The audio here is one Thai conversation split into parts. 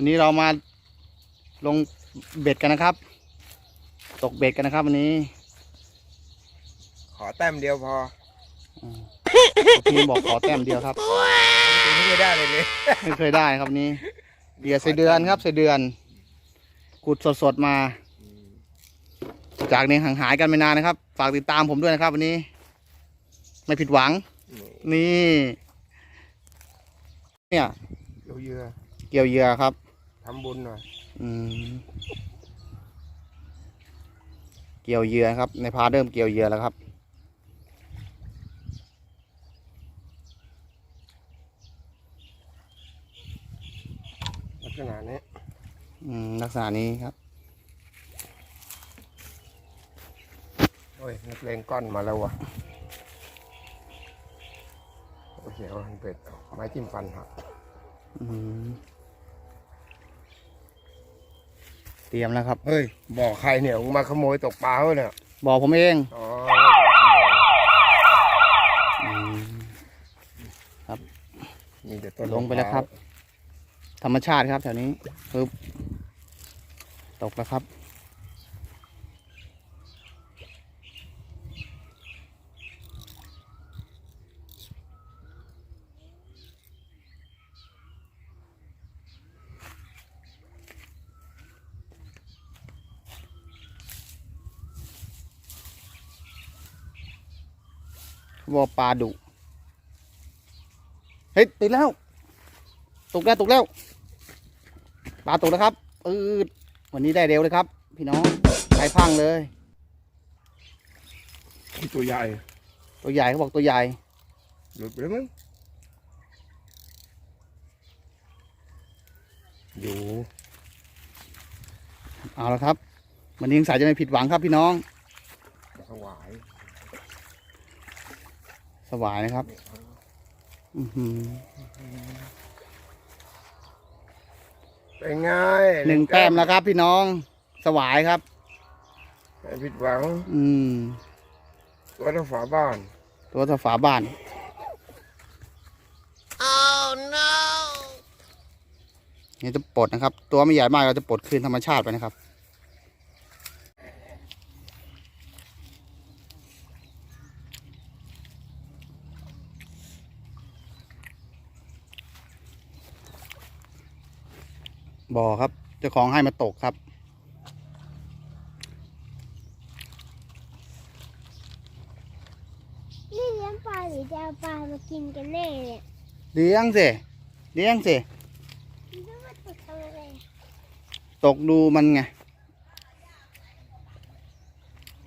วันนี้เรามาลงเบ็ดกันนะครับ ตกเบ็ดกันนะครับ วันนี้ขอแต้มเดียวพอทีมบอกขอแต้มเดียวครับไม่เคยได้เลยเลยไม่เคยได้ครับวันนี้เดียใส่เดือนครับใส่เดือนขุดสดๆมา จากนี้ห่างหายกันไม่นานนะครับ ฝากติดตามผมด้วยนะครับ วันนี้ ไม่ผิดหวัง นี่ เนี่ยเกี่ยวเยื่อเกี่ยวเหยื่อครับ ทำบุญหน่อยอืมเกี่ยวเหยื่อครับ ในพาเริ่มเกี่ยวเหยื่อแล้วครับ ลักษณะนี้อืมลักษณะนี้ครับ โอ้ยนักเลงก้อนมาแล้ววะโอเคเอาหันเป็ดเอาไม้จิ้มฟันหักอืม เตรียมแล้วครับ เฮ้ยบอกใครเนี่ยมึงมาขโมยตกปลาเขาเนี่ยบอกผมเองอ๋ออืมมีแต่ต้นลงไปแล้วครับ ธรรมชาติครับแถวนี้ปึ๊บตกแล้วครับ ว่าปลาดุเฮ้ยติดแล้ว ตกแล้วตกแล้วปลาตกแล้วครับอืดวันนี้ได้เร็วเลยครับ พี่น้องไข่พังเลยตัวใหญ่ ตัวใหญ่เขาบอกตัวใหญ่หลุดไปแล้วมั้งอยู่เอาละครับวันนี้สงสายจะไม่ผิดหวังครับพี่น้อง สวาย สวายนะครับอือหือเป็นไงหนึ่งแต้มแล้วครับ พี่น้องสวายครับไม่ผิดหวัง อืม ตัวต้องฝาบ้าน ตัวสฝาบ้านนี่จะปลดนะครับ ตัวไม่ใหญ่มากเราจะปลดคืนธรรมชาติไปนะครับ บ่อครับเจ้าของให้มาตกครับ นี่เลี้ยงปลาหรือจะเอาปลามากินกันแน่เนี่ยเลี้ยงสิเลี้ยงสิมันต้องมาตกทำอะไรตกดูมันไง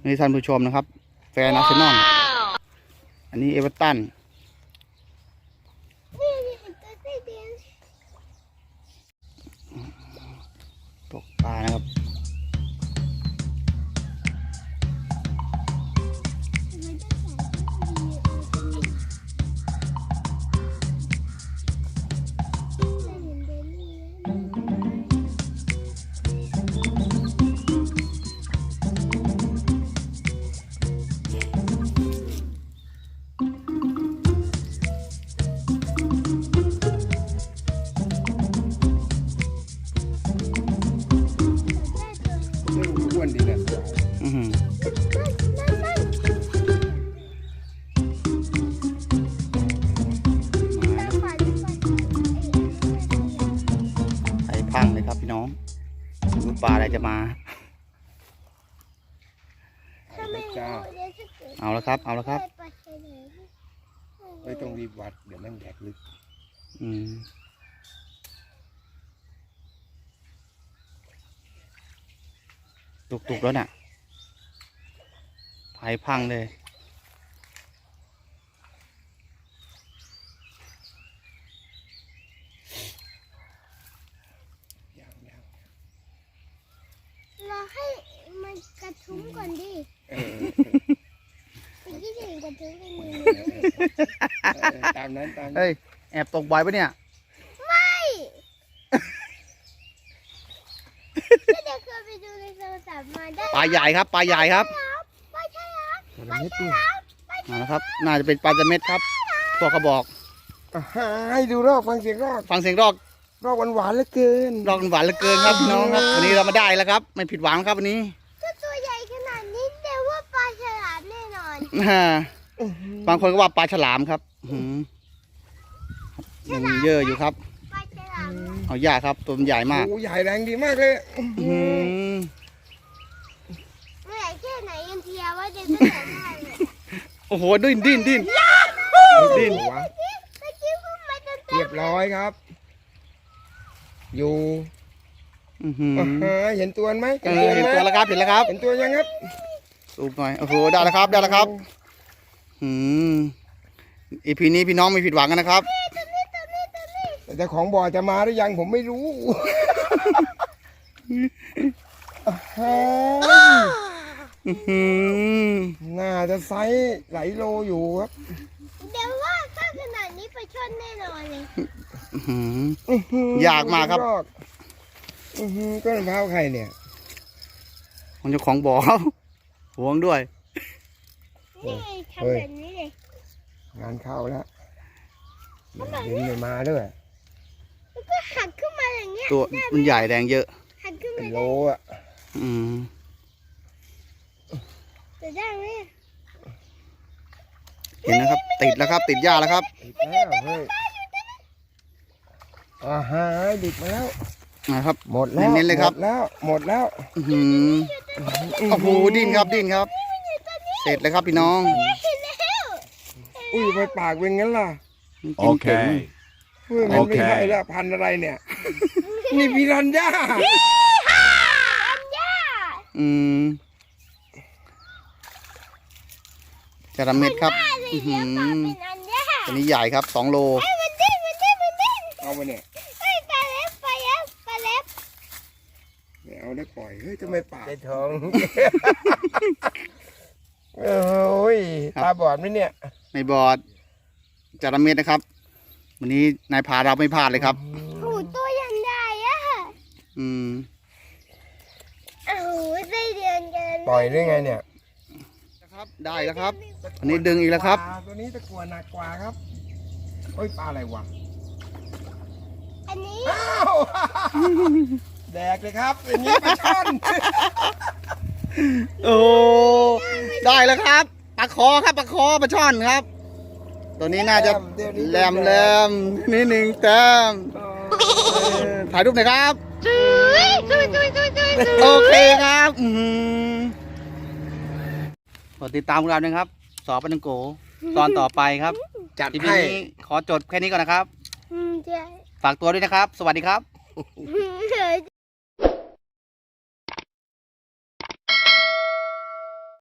นี่ท่านผู้ชมนะครับ แฟนอาร์เซนอลอันนี้เอเวอร์ตันนี่ ไข่พังเลยครับพี่น้องดูปลาอะไรจะมา ถ้าไม่รู้เดี๋ยวจะเกิดเอาแล้วครับ เอาแล้วครับปลาเฉลยไม่ต้องรีบวัดเดี๋ยวแม่งแดกลึกอืมตุกๆแล้วน่ะไผ่พังเลย อย่างอย่าง รอ ให้มันกระทุ้งก่อนดิเออเมื่อกี้ถึงกระทุ้งเป็นมือเออตามนั้นตามนั้นเฮ้ย แอบตกบ่อยปะเนี่ย ไม่ก็เดี๋ยวเคยไปดูในโทรศัพท์มาได้ปลาใหญ่ครับ ปลาใหญ่ครับไม่ใช่ครับตัวละนิดดียวเอาละครับ น่าจะเป็นปลาจะเม็ดครับ ตัวกระบอก อะให้ดูรอบฟังเสียงรอบ ฟังเสียงรอก รอกหวานๆเหลือเกินดอกหวานเหลือเกินครับพี่น้องครับวันนี้เรามาได้แล้วครับ ไม่ผิดหวังครับวันนี้ถ้าตัวใหญ่ขนาดนี้เดี๋ยวว่าปลาฉลามแน่นอนอ่าบางคนก็ว่าปลาฉลามครับอื้อหือยังมีเยอะอยู่ครับปลาฉลามเอายากครับตัวมันใหญ่มากโอ้ใหญ่แรงดีมากเลยอื้อหือเมื่อไหร่แค่ไหนกันเทียว่าจะจะแต่ได้เลยโอ้โหดิ้นดิ้นดิ้นดิ้นวะเมื่อกี้เพิ่งมาเต็มเรียบร้อยครับ อยู่อื้อหืออ่าฮะเห็นตัวไหมเออเห็นตัวแล้วครับเห็นแล้วครับเห็นตัวยังครับสูบหน่อยโอ้โหได้แล้วครับได้แล้วครับอืมอีพีนี้พี่น้องไม่ผิดหวังกันนะครับตัวนี้ตัวนี้ตัวนี้แต่เจ้าของบ่อจะมาหรือยังผมไม่รู้อ่าฮะอื้อหือน่าจะไซส์ไหลายโลอยู่ครับ เดี๋ยวว่าถ้าขนาดนี้ไปชนแน่นอนเลย อื้อหือ อื้อหือยากมากครับอื้อหือก้นมะพร้าวใครเนี่ย ของเจ้าของบ่อหวงด้วย นี่ไงทำแบบนี้เลยงานเข้าแล้วเห็นไม่มาด้วยแล้วก็หักขึ้นมาอย่างเงี้ยตัวมันใหญ่แรงเยอะ หักขึ้นเป็มานโลได้อะอืมจะได้ไหมเห็นนะครับ ติดแล้วครับ ติดหญ้าแล้วครับ ติดแล้วเฮ้ย อ่าฮะดิบมาแล้ว นะครับ หมดแล้วเน้นๆเลยครับ หมดแล้ว หมดแล้วอื้อหือโอ้โหดิ้นครับดิ้นครับ เสร็จแล้วครับพี่น้องเห็นแล้วอุ้ยไปปากเป็นงั้นล่ะกินเก่ง Okay. เฮ้ยมันไม่โอเค ใช่ละพันธุ์อะไรเนี่ย นี่พิรันย่าอันย่าอืมจระเม็ดครับอะไรอื้อหืเดี๋ยวอปลาเป็นอันย่าตัวนี้ใหญ่ครับสองโลไอ้ยมันดิ้นมันดิ้นมันดิ้นเอาไปเนี่ยไอ้ยปลาเล็บปลาเล็บปลาเล็บ ไม่ เอาได้ปล่อยเฮ้ยทำไมปากไอ้ทอง โอ้ยครับ ตาบอดไหมเนี่ยในบอร์ดจระเม็ดนะครับ วันนี้นายพาเราไม่พลาดเลยครับ โอ้โหตัวยันใหญ่อะอืมโอ้โหไส้เดือนกันปล่อยได้ไงเนี่ยนะครับ ได้แล้วครับ อันนี้ดึงอีกแล้วครับ ปลาตัวนี้ตะกัวหนักกว่าครับเฮ้ยปลาอะไรวะอันนี้อ้าว แดกเลยครับอย่างนี้ปลาช่อนโอ้ได้แล้วครับปลาคอครับปลาคอปลาช่อนครับ ตัวนี้น่าจะแหลมแหลมนี่หนึ่งแต้มเออถ่ายรูปหน่อยครับจุยจุยจุยจุยจุยจุยโอเคครับอือหือกดติดตามพวกเราด้วยครับ สอบปันงโก ตอนต่อไปครับจัดทีให้นี้ขอจดแค่นี้ก่อนนะครับอืมใช่ฝากตัวด้วยนะครับ สวัสดีครับอืม